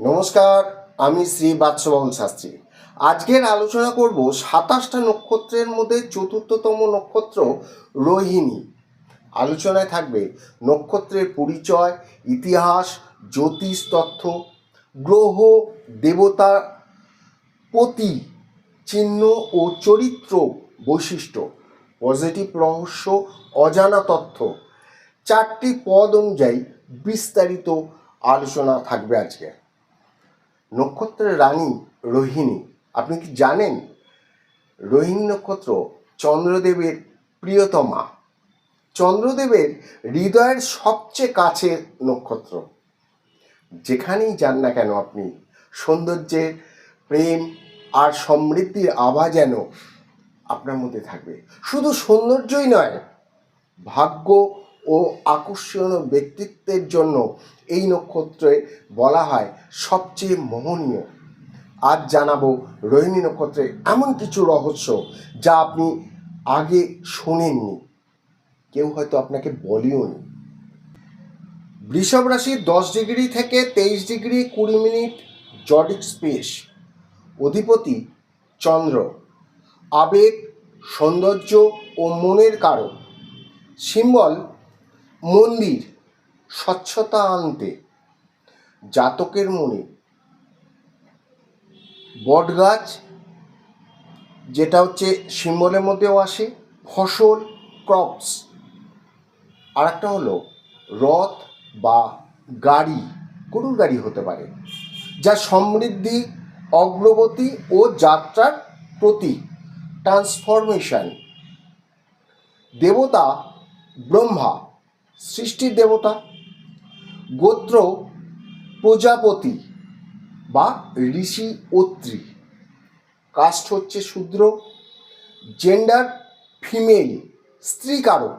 নমস্কার, আমি শ্রী বাৎসবাবুল শাস্ত্রী। আজকের আলোচনা করব সাতাশটা নক্ষত্রের মধ্যে চতুর্থতম নক্ষত্র রোহিণী। আলোচনায় থাকবে নক্ষত্রের পরিচয়, ইতিহাস, জ্যোতিষ তথ্য, গ্রহ, দেবতা প্রতি চিহ্ন ও চরিত্র বৈশিষ্ট্য, পজিটিভ রহস্য, অজানা তথ্য। চারটি পদ অনুযায়ী বিস্তারিত আলোচনা থাকবে আজকে। নক্ষত্রের রানী রোহিণী, আপনি কি জানেন? রোহিণী নক্ষত্র চন্দ্রদেবের প্রিয়তমা। চন্দ্রদেবের হৃদয়ের সবচেয়ে কাছের নক্ষত্র। যেখানেই যান না কেন আপনি, সৌন্দর্যের প্রেম আর সমৃদ্ধির আভা যেন আপনার মধ্যে থাকবে। শুধু সৌন্দর্যই নয়, ভাগ্য ও আকর্ষণীয় ব্যক্তিত্বের জন্য এই নক্ষত্রে বলা হয় সবচেয়ে মোহনীয়। আজ জানাব রোহিণী নক্ষত্রে এমন কিছু রহস্য যা আপনি আগে শোনেননি। কেউ হয়তো আপনাকে বলিও নি বৃষভ রাশি দশ ডিগ্রি থেকে তেইশ ডিগ্রি কুড়ি মিনিট জডিক স্পেস। অধিপতি চন্দ্র। আবেগ, সৌন্দর্য ও মনের কারণ সিম্বল মন্দির স্বচ্ছতা আনতে জাতকের মনে। বটগাছ, যেটা হচ্ছে সিম্বলের মধ্যেও আসে, ফসল ক্রপস আর একটা হলো রথ বা গাড়ি, গরুর গাড়ি হতে পারে, যা সমৃদ্ধি, অগ্রগতি ও যাত্রার প্রতীক ট্রান্সফরমেশন দেবতা ব্রহ্মা। সৃষ্টির দেবতা, গোত্র, প্রজাপতি বা ঋষি অত্রি। কাস্ট হচ্ছে শূদ্র জেন্ডার ফিমেল স্ত্রীকারক।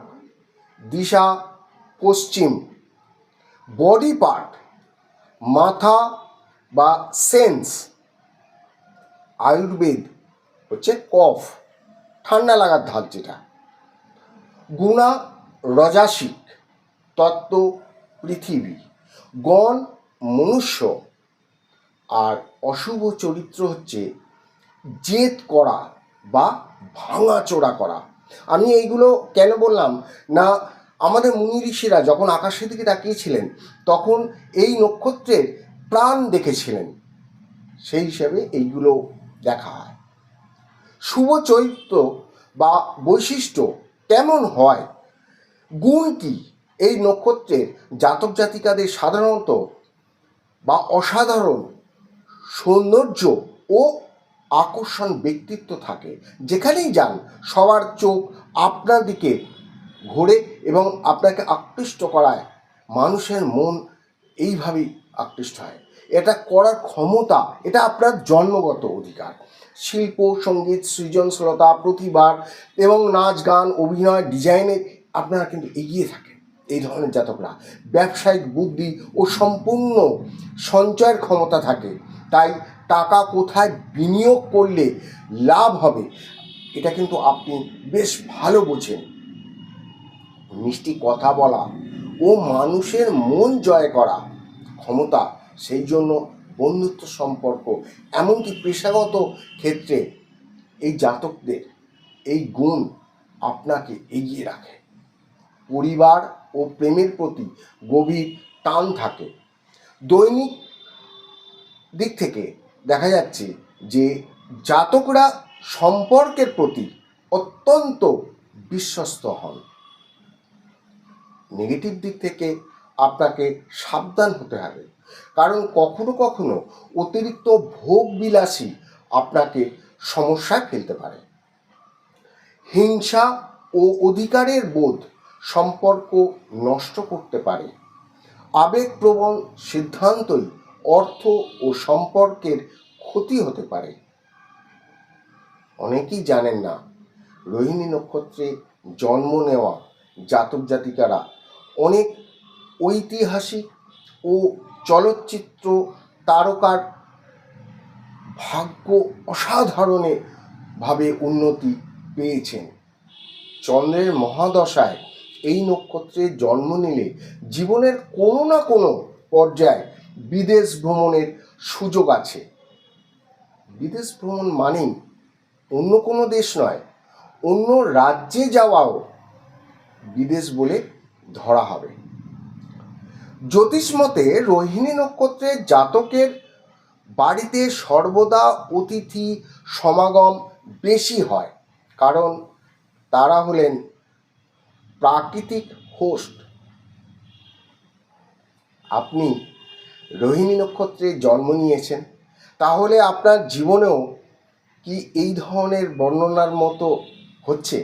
দিশা, পশ্চিম। বডি পার্ট মাথা বা সেন্স আয়ুর্বেদ হচ্ছে কফ, ঠান্ডা লাগার ধার যেটা। গুণা রজাসিক। তত্ত্ব পৃথিবী। গণ, মনুষ্য আর অশুভ চরিত্র হচ্ছে জেদ করা বা ভাঙাচোরা করা। আমি এইগুলো কেন বললাম? না, আমাদের মুনি ঋষিরা যখন আকাশের দিকে তাকিয়েছিলেন, তখন এই নক্ষত্রের প্রাণ দেখেছিলেন। সেই হিসাবে এইগুলো দেখা হয়। শুভ চরিত্র বা বৈশিষ্ট্য কেমন হয়? গুণ কি? এই নক্ষত্রের জাতক জাতিকাদের সাধারণত বা অসাধারণ সৌন্দর্য ও আকর্ষণ ব্যক্তিত্ব থাকে। যেখানেই যান, সবার চোখ আপনার দিকে ঘোরে এবং আপনাকে আকৃষ্ট করায়। মানুষের মন এইভাবেই আকৃষ্ট হয়। এটা করার ক্ষমতা, এটা আপনার জন্মগত অধিকার। শিল্প, সংগীত, সৃজনশীলতা প্রতিভা এবং নাচ, গান, অভিনয়, ডিজাইনে আপনারা কিন্তু এগিয়ে থাকেন। এই ধরনের জাতকরা। ব্যবসায়িক বুদ্ধি ও সম্পূর্ণ সঞ্চয়ের ক্ষমতা থাকে। তাই টাকা কোথায় বিনিয়োগ করলে লাভ হবে, এটা কিন্তু আপনি বেশ ভালো বোঝেন। মিষ্টি কথা বলা ও মানুষের মন জয় করা ক্ষমতা, সেই জন্য বন্ধুত্ব সম্পর্ক, এমনকি পেশাগত ক্ষেত্রে এই জাতকদের এই গুণ আপনাকে এগিয়ে রাখে। পরিবার ও প্রেমের প্রতি গভীর টান থাকে। দৈনিক দিক থেকে দেখা যাচ্ছে যে জাতকরা সম্পর্কের প্রতি অত্যন্ত বিশ্বস্ত হন। নেগেটিভ দিক থেকে আপনাকে সাবধান হতে হবে। কারণ কখনো কখনো অতিরিক্ত ভোগ বিলাসী আপনাকে সমস্যায় ফেলতে পারে। হিংসা ও অধিকারের বোধ সম্পর্ক নষ্ট করতে পারে। আবেগপ্রবণ সিদ্ধান্তই অর্থ ও সম্পর্কের ক্ষতি হতে পারে। অনেকেই জানেন না, রোহিণী নক্ষত্রে জন্ম নেওয়া জাতক জাতিকারা অনেক ঐতিহাসিক ও চলচ্চিত্র তারকার ভাগ্য অসাধারণে ভাবে উন্নতি পেয়েছেন। চন্দ্রের মহাদশায় এই নক্ষত্রে জন্ম নিলে জীবনের কোনো না কোনো পর্যায়ে বিদেশ ভ্রমণের সুযোগ আছে। বিদেশ ভ্রমণ মানেই অন্য কোনো দেশ নয়, অন্য রাজ্যে যাওয়াও বিদেশ বলে ধরা হবে। জ্যোতিষ মতে রোহিণী নক্ষত্রের জাতকের বাড়িতে সর্বদা অতিথি সমাগম বেশি হয়, কারণ তারা হলেন প্রাকৃতিক হোস্ট। আপনি রোহিণী নক্ষত্রে জন্ম নিয়েছেন, তাহলে আপনার জীবনেও কি এই ধরনের বর্ণনার মতো হচ্ছে?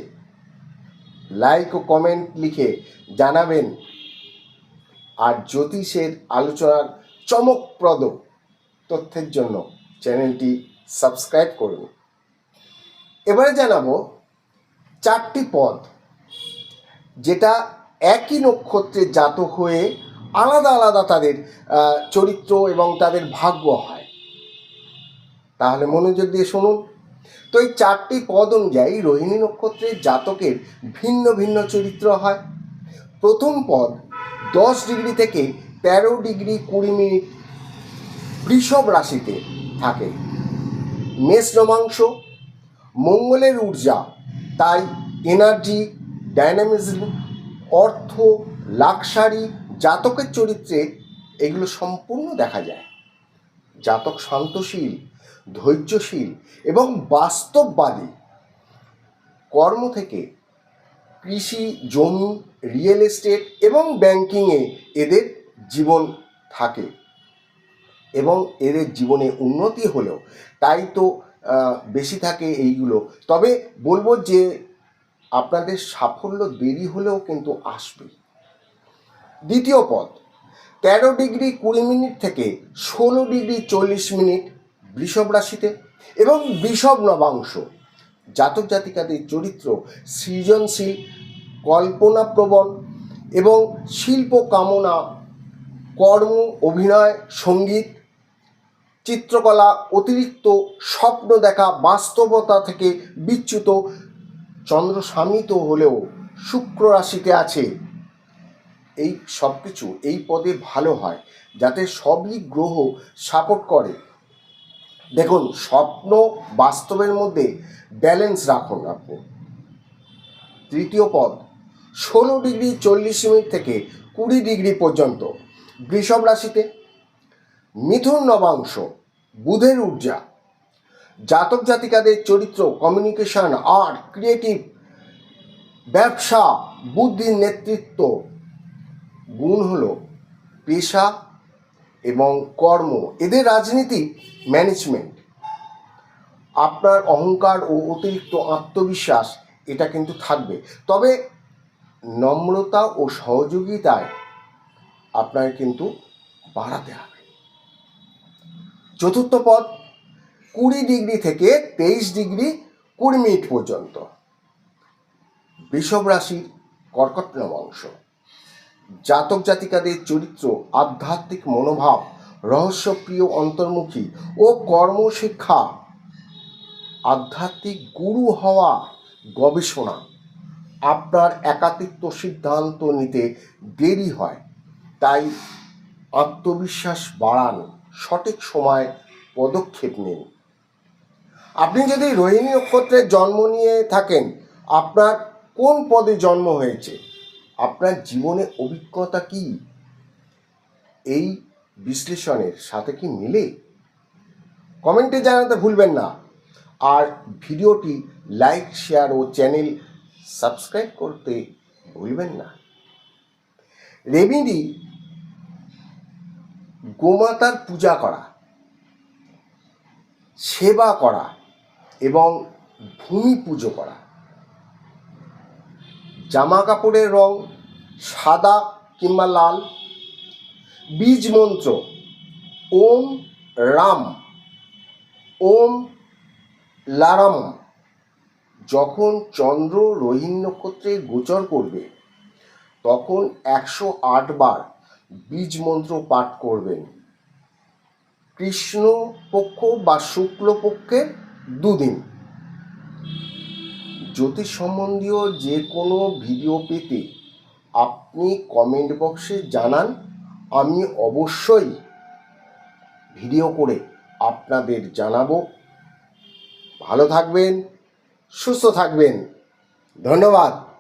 লাইক ও কমেন্ট লিখে জানাবেন। আর জ্যোতিষের আলোচনার চমকপ্রদ তথ্যের জন্য চ্যানেলটি সাবস্ক্রাইব করুন। এবারে জানাব চারটি পদ। যেটা একই নক্ষত্রে জাতক হয়ে আলাদা আলাদা তাদের চরিত্র এবং তাদের ভাগ্য হয়। তাহলে মনোযোগ দিয়ে শুনুন। তো এই চারটি পদ অনুযায়ী রোহিণী নক্ষত্রের জাতকের ভিন্ন ভিন্ন চরিত্র হয়। প্রথম পদ দশ ডিগ্রি থেকে তেরো ডিগ্রি কুড়ি মিনিট বৃষভ রাশিতে থাকে। মেষ রমাংশ মঙ্গলের ঊর্জা, তাই এনার্জি ডাইনামিজম, অর্থ, লাক্সারি, জাতকের চরিত্রে এগুলো সম্পূর্ণ দেখা যায়। জাতক শান্তশীল ধৈর্যশীল এবং বাস্তববাদী। কর্ম থেকে কৃষি, জমি, রিয়েল এস্টেট এবং ব্যাংকিংয়ে এদের জীবন থাকে এবং এদের জীবনে উন্নতি হলেও তাই তো বেশি থাকে এইগুলো। তবে বলব যে আপনাদের সাফল্য দেরি হলেও কিন্তু আসবে। দ্বিতীয় পদ, তেরো ডিগ্রি কুড়ি মিনিট থেকে ষোলো ডিগ্রি চল্লিশ মিনিট বৃষভ রাশিতে এবং বৃষভ নবাংশ। জাতক জাতিকাদের চরিত্র সৃজনশীল কল্পনাপ্রবণ এবং শিল্প কামনা, কর্ম, অভিনয়, সংগীত, চিত্রকলা অতিরিক্ত স্বপ্ন দেখা বাস্তবতা থেকে বিচ্যুত চন্দ্র স্বামিত হলেও শুক্র রাশিতে আছে। এই সব কিছু এই পদে ভালো হয়, যাতে সবই গ্রহ সাপোর্ট করে। দেখুন, স্বপ্ন বাস্তবের মধ্যে ব্যালেন্স রাখুন আপনি। তৃতীয় পদ, ষোলো ডিগ্রি চল্লিশ মিনিট থেকে কুড়ি ডিগ্রি পর্যন্ত। বৃষভ রাশিতে, মিথুন নবাংশ, বুধের ঊর্জা। জাতক জাতিকাদের চরিত্র কমিউনিকেশন আর্ট ক্রিয়েটিভ ব্যবসা, বুদ্ধির নেতৃত্ব। গুণ হল পেশা এবং কর্ম। এদের রাজনীতি ম্যানেজমেন্ট আপনার অহংকার ও অতিরিক্ত আত্মবিশ্বাস, এটা কিন্তু থাকবে। তবে নম্রতা ও সহযোগিতায় আপনার কিন্তু বাড়াতে হবে। চতুর্থ পদ কুড়ি ডিগ্রি থেকে তেইশ ডিগ্রি কুড়ি মিনিট পর্যন্ত। বৃষভ রাশির কর্কট নবংশ জাতক জাতিকাদের চরিত্র, আধ্যাত্মিক মনোভাব, রহস্যপ্রিয় অন্তর্মুখী ও কর্মশিক্ষা, আধ্যাত্মিক গুরু হওয়া গবেষণা আপনার একাতিত্ব সিদ্ধান্ত নিতে দেরি হয়, তাই আত্মবিশ্বাস বাড়ান, সঠিক সময় পদক্ষেপ নিন। আপনি যদি রোহিণী নক্ষত্রে জন্ম নিয়ে থাকেন, আপনার কোন পদে জন্ম হয়েছে? আপনার জীবনে অভিজ্ঞতা কি? এই বিশ্লেষণের সাথে কি মিলে? কমেন্টে জানাতে ভুলবেন না। আর ভিডিওটি লাইক, শেয়ার ও চ্যানেল সাবস্ক্রাইব করতে ভুলবেন না। রেমিডি গোমাতার পূজা করা, সেবা করা এবং ভূমি পুজো করা। জামা কাপড়ের রং সাদা কিংবা লাল। বীজ মন্ত্র, ওম রাম, ওম লারাম। যখন চন্দ্র রোহিণ নক্ষত্রে গোচর করবে, তখন একশো আট বার বীজ মন্ত্র পাঠ করবেন। কৃষ্ণ পক্ষ বা শুক্ল পক্ষের দুদিন। জ্যোতিষ সম্বন্ধীয় যে কোনো ভিডিও পেতে আপনি কমেন্ট বক্সে জানান। আমি অবশ্যই ভিডিও করে আপনাদের জানাব। ভালো থাকবেন, সুস্থ থাকবেন। ধন্যবাদ।